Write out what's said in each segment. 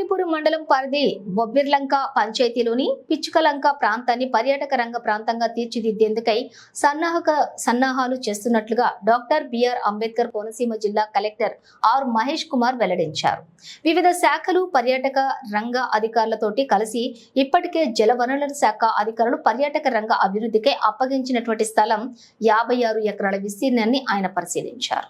ఇచ్చాపురం మండలం పరిధి బొబ్బిర్లంక పంచాయతీలోని పిచ్చుకలంక ప్రాంతాన్ని పర్యాటక రంగ ప్రాంతంగా తీర్చిదిద్దేందుకై సన్నాహక సన్నాహాలు చేస్తున్నట్లుగా డాక్టర్ బిఆర్ అంబేద్కర్ కోనసీమ జిల్లా కలెక్టర్ ఆర్ మహేష్ కుమార్ వెల్లడించారు. వివిధ శాఖలు పర్యాటక రంగ అధికారులతోటి కలిసి ఇప్పటికే జలవనరుల శాఖ అధికారులు పర్యాటక రంగ అభివృద్ధికై అప్పగించినటువంటి స్థలం యాభై ఆరు ఎకరాల విస్తీర్ణాన్ని ఆయన పరిశీలించారు.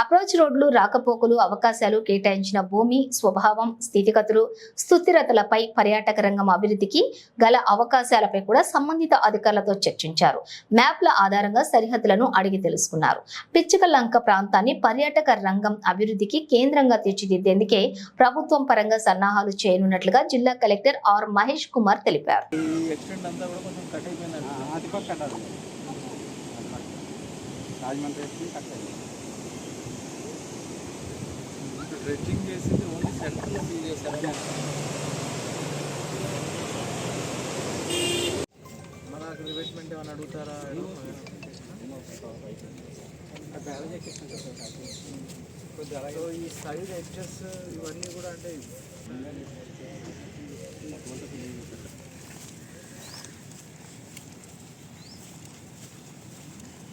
అప్రోచ్ రోడ్లు రాకపోకలు అవకాశాలు కేటాయించిన భూమి స్వభావం స్థితిగతులు స్థుతిరతలపై పర్యాటక రంగం అభివృద్ధికి గల అవకాశాలపై కూడా సంబంధిత అధికారులతో చర్చించారు. మ్యాప్ల ఆధారంగా సరిహద్దులను అడిగి తెలుసుకున్నారు. పిచ్చిక లంక ప్రాంతాన్ని పర్యాటక రంగం అభివృద్ధికి కేంద్రంగా తీర్చిదిద్దేందుకే ప్రభుత్వం పరంగా సన్నాహాలు చేయనున్నట్లుగా జిల్లా కలెక్టర్ ఆర్ మహేష్ కుమార్ తెలిపారు. ఈ డ్రెడ్జింగ్ చేసింది ఓన్లీ సెంట్రల్ ఫీల్ చేశారు మన రివెట్మెంట్ ఏమైనా అడుగుతారా? సో ఈ సైడ్ ఎడ్జెస్ ఇవన్నీ కూడా అంటే